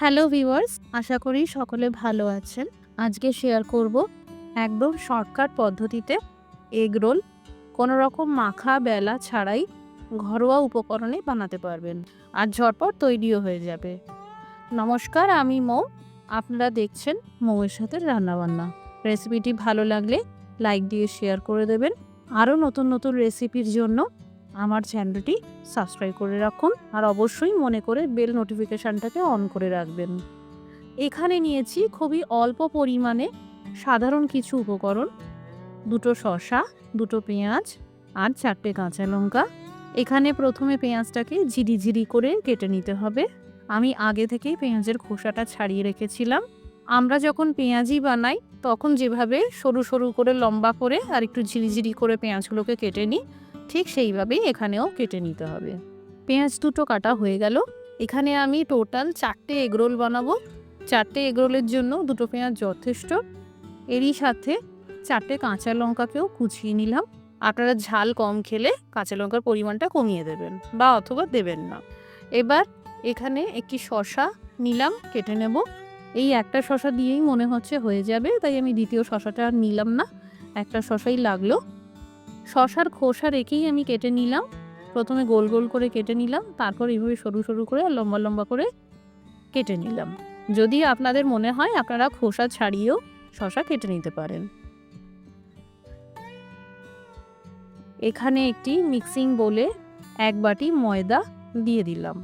Hello viewers, আশা করি সকলে ভালো আছেন। আজকে শেয়ার করব একদম শর্টকাট পদ্ধতিতে এগ রোল কোনো রকম মাখা, বেলা ছাড়াই ঘরোয়া উপকরণে বানাতে পারবেন আর ঝটপট তৈরিও হয়ে যাবে। নমস্কার, আমি মৌ। আপনারা দেখছেন মৌয়ের সাথে রান্নাবান্না। রেসিপিটি ভালো লাগলে লাইক দিয়ে শেয়ার করে দেবেন। আরও নতুন নতুন রেসিপির জন্য আমার চ্যানেলটি সাবস্ক্রাইব করে রাখুন আর অবশ্যই মনে করে বেল নোটিফিকেশানটাকে অন করে রাখবেন। এখানে নিয়েছি খুবই অল্প পরিমাণে সাধারণ কিছু উপকরণ, দুটো শসা, দুটো পেঁয়াজ আর চারটে কাঁচা লঙ্কা। এখানে প্রথমে পেঁয়াজটাকে ঝিরি ঝিরি করে কেটে নিতে হবে। আমি আগে থেকেই পেঁয়াজের খোসাটা ছাড়িয়ে রেখেছিলাম। আমরা যখন পেঁয়াজি বানাই, তখন যেভাবে সরু সরু করে লম্বা করে আর একটু ঝিরিঝিরি করে পেঁয়াজগুলোকে কেটে নিই ঠিক সেইভাবেই এখানেও কেটে নিতে হবে। পেঁয়াজ দুটো কাটা হয়ে গেল। এখানে আমি টোটাল চারটে এগরোল বানাবো। চারটে এগরোলের জন্য দুটো পেঁয়াজ যথেষ্ট। এরই সাথে চারটে কাঁচা লঙ্কাকেও কুচিয়ে নিলাম। আপনারা ঝাল কম খেলে কাঁচা লঙ্কার পরিমাণটা কমিয়ে দেবেন বা অথবা দেবেন না। এবার এখানে একটি শশা নিলাম, কেটে নেব। এই একটা শশা দিয়েই মনে হচ্ছে হয়ে যাবে, তাই আমি দ্বিতীয় শশাটা আর নিলাম না। একটা শশাই লাগল। শশার খোসা রেখেই আমি কেটে নিলাম। প্রথমে গোল গোল করে কেটে নিলাম, তারপর এইভাবে সরু সরু করে আর লম্বা লম্বা করে কেটে নিলাম। যদি আপনাদের মনে হয় আপনারা খোসা ছাড়িয়েও শশা কেটে নিতে পারেন। এখানে একটি মিক্সিং বলে এক বাটি ময়দা দিয়ে দিলাম।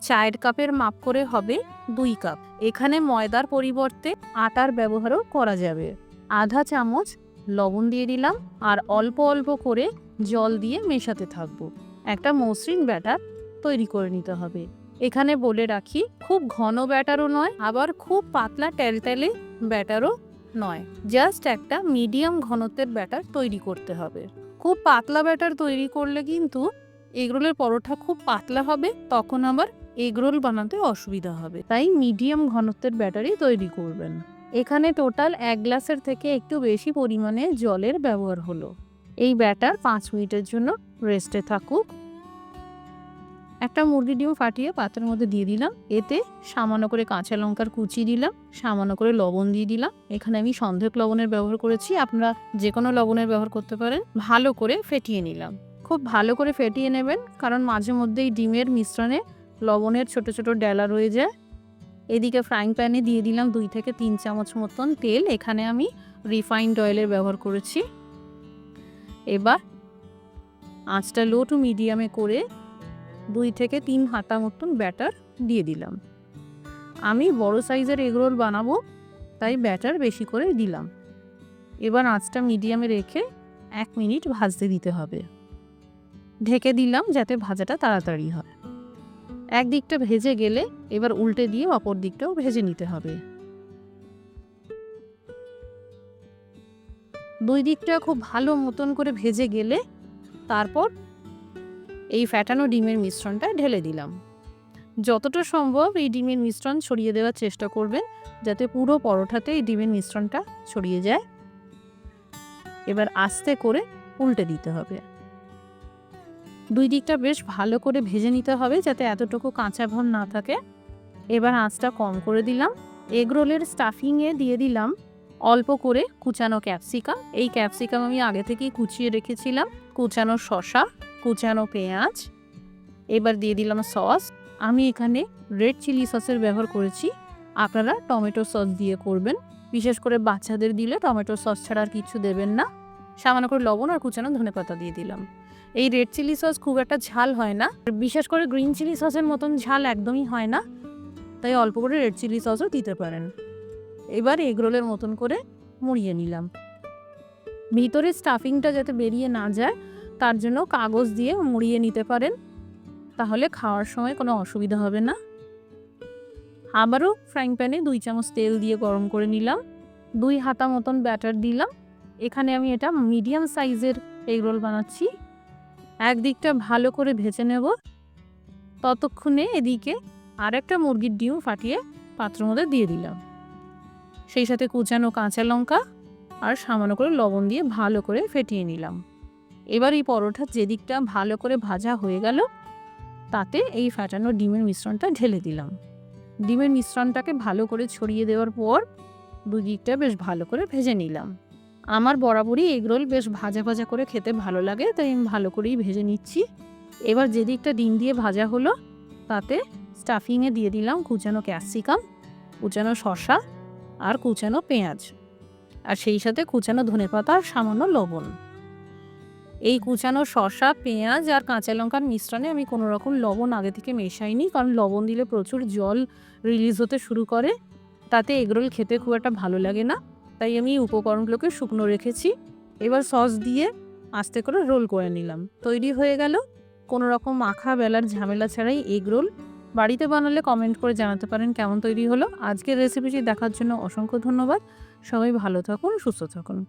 চায়ের কাপের মাপ করে হবে দুই কাপ। এখানে ময়দার পরিবর্তে আটার ব্যবহারও করা যাবে। আধা চামচ লবণ দিয়ে দিলাম আর অল্প অল্প করে জল দিয়ে মেশাতে থাকব। একটা মসৃণ ব্যাটার তৈরি করে নিতে হবে। এখানে বলে রাখি, খুব ঘন ব্যাটারও নয়, আবার খুব পাতলা টেলটেলে ব্যাটারও নয়। জাস্ট একটা মিডিয়াম ঘনত্বের ব্যাটার তৈরি করতে হবে। খুব পাতলা ব্যাটার তৈরি করলে কিন্তু এগরোলের পরোটা খুব পাতলা হবে, তখন আবার এগরোল বানাতে অসুবিধা হবে। তাই মিডিয়াম ঘনত্বের ব্যাটারই তৈরি করবেন। এখানে টোটাল এক গ্লাসের থেকে একটু বেশি পরিমাণে জলের ব্যবহার হলো। এই ব্যাটার পাঁচ মিনিটের জন্য রেস্টে থাকুক। একটা মুরগি ডিম ফাটিয়ে পাত্রের মধ্যে দিয়ে দিলাম। এতে সামান্য করে কাঁচা লঙ্কার কুচি দিলাম, সামান্য করে লবণ দিয়ে দিলাম। এখানে আমি সন্ধেক লবণের ব্যবহার করেছি, আপনারা যে কোনো লবণের ব্যবহার করতে পারেন। ভালো করে ফেটিয়ে নিলাম। খুব ভালো করে ফেটিয়ে নেবেন, কারণ মাঝে মধ্যেই ডিমের মিশ্রণে লবণের ছোট ছোট ডেলা রয়ে যায়। এদিকে ফ্রাইং প্যানে দিয়ে দিলাম দুই থেকে তিন চামচ মতন তেল। এখানে আমি রিফাইন্ড অয়েলের ব্যবহার করেছি। এবার আঁচটা লো টু মিডিয়ামে করে দুই থেকে তিন হাতা মতন ব্যাটার দিয়ে দিলাম। আমি বড় সাইজের এগরোল বানাবো, তাই ব্যাটার বেশি করে দিলাম। এবার আঁচটা মিডিয়ামে রেখে এক মিনিট ভাজতে দিতে হবে। ঢেকে দিলাম যাতে ভাজাটা তাড়াতাড়ি হয়। এক দিকটা ভেজে গেলে এবার উল্টে দিয়ে অপর দিকটাও ভেজে নিতে হবে। দুই দিকটা খুব ভালো মতন করে ভেজে গেলে তারপর এই ফ্যাটানো ডিমের মিশ্রণটা ঢেলে দিলাম। যতটা সম্ভব এই ডিমের মিশ্রণ ছড়িয়ে দেওয়ার চেষ্টা করবেন যাতে পুরো পরোটাতে এই ডিমের মিশ্রণটা ছড়িয়ে যায়। এবার আস্তে করে উল্টে দিতে হবে। দুই দিকটা বেশ ভালো করে ভেজে নিতে হবে যাতে এতটুকু কাঁচা ভাব না থাকে। এবার আঁচটা কম করে দিলাম। এগ রোলের স্টাফিংয়ে দিয়ে দিলাম অল্প করে কুচানো ক্যাপসিকাম। এই ক্যাপসিকাম আমি আগে থেকেই কুচিয়ে রেখেছিলাম। কুচানো শশা কুচানো পেঁয়াজ। এবার দিয়ে দিলাম সস। আমি এখানে রেড চিলি সসের ব্যবহার করেছি। আপনারা টমেটো সস দিয়ে করবেন। বিশেষ করে বাচ্চাদের দিলে টমেটো সস ছাড়া আর কিছু দেবেন না। সামান্য করে লবণ আর কুচানো ধনেপাতা দিয়ে দিলাম। এই রেড চিলি সস খুব একটা ঝাল হয় না। বিশেষ করে গ্রিন চিলি সসের মতন ঝাল একদমই হয় না। তাই অল্প করে রেড চিলি সসও দিতে পারেন। এবার এগরোলের মতন করে মুড়িয়ে নিলাম। ভিতরে স্টাফিংটা যাতে বেরিয়ে না যায়, তার জন্য কাগজ দিয়ে মুড়িয়ে নিতে পারেন। তাহলে খাওয়ার সময় কোনো অসুবিধা হবে না। আবারও ফ্রাইং প্যানে দুই চামচ তেল দিয়ে গরম করে নিলাম। দুই হাতা মতন ব্যাটার দিলাম। এখানে আমি এটা মিডিয়াম সাইজের এগরোল বানাচ্ছি। একদিকটা ভালো করে ভেজে নেব। ততক্ষণে এদিকে আর একটা মুরগির ডিম ফাটিয়ে পাত্রের মধ্যে দিয়ে দিলাম। সেই সাথে কুচানো কাঁচা লঙ্কা আর সামান্য করে লবণ দিয়ে ভালো করে ফেটিয়ে নিলাম। এবার এই পরোটা যেদিকটা ভালো করে ভাজা হয়ে গেল, তাতে এই ফাটানো ডিমের মিশ্রণটা ঢেলে দিলাম। ডিমের মিশ্রণটাকে ভালো করে ছড়িয়ে দেওয়ার পর দুই দিকটা বেশ ভালো করে ভেজে নিলাম। আমার বরাবরই এগরোল বেশ ভাজা ভাজা করে খেতে ভালো লাগে, তাই আমি ভালো করেই ভেজে নিচ্ছি। এবার যে দিকটা ডিম দিয়ে ভাজা হলো, তাতে স্টাফিংয়ে দিয়ে দিলাম কুচানো ক্যাপসিকাম কুচানো শসা আর কুচানো পেঁয়াজ। আর সেই সাথে কুচানো ধনেপাতা আর সামান্য লবণ। এই কুচানো শশা পেঁয়াজ আর কাঁচা লঙ্কার মিশ্রণে আমি কোনো রকম লবণ আগে থেকে মেশাইনি, কারণ লবণ দিলে প্রচুর জল রিলিজ হতে শুরু করে। তাতে এগরোল খেতে খুব একটা ভালো লাগে না। তাই আমি উপকরণগুলোকে শুকনো রেখেছি। এবার সস দিয়ে আস্তে করে রোল করে নিলাম। তৈরি হয়ে গেল কোনো রকম মাখা বেলার ঝামেলা ছাড়াই এগ রোল। বাড়িতে বানালে কমেন্ট করে জানাতে পারেন কেমন তৈরি হলো। আজকের রেসিপিটি দেখার জন্য অসংখ্য ধন্যবাদ। সবাই ভালো থাকুন, সুস্থ থাকুন।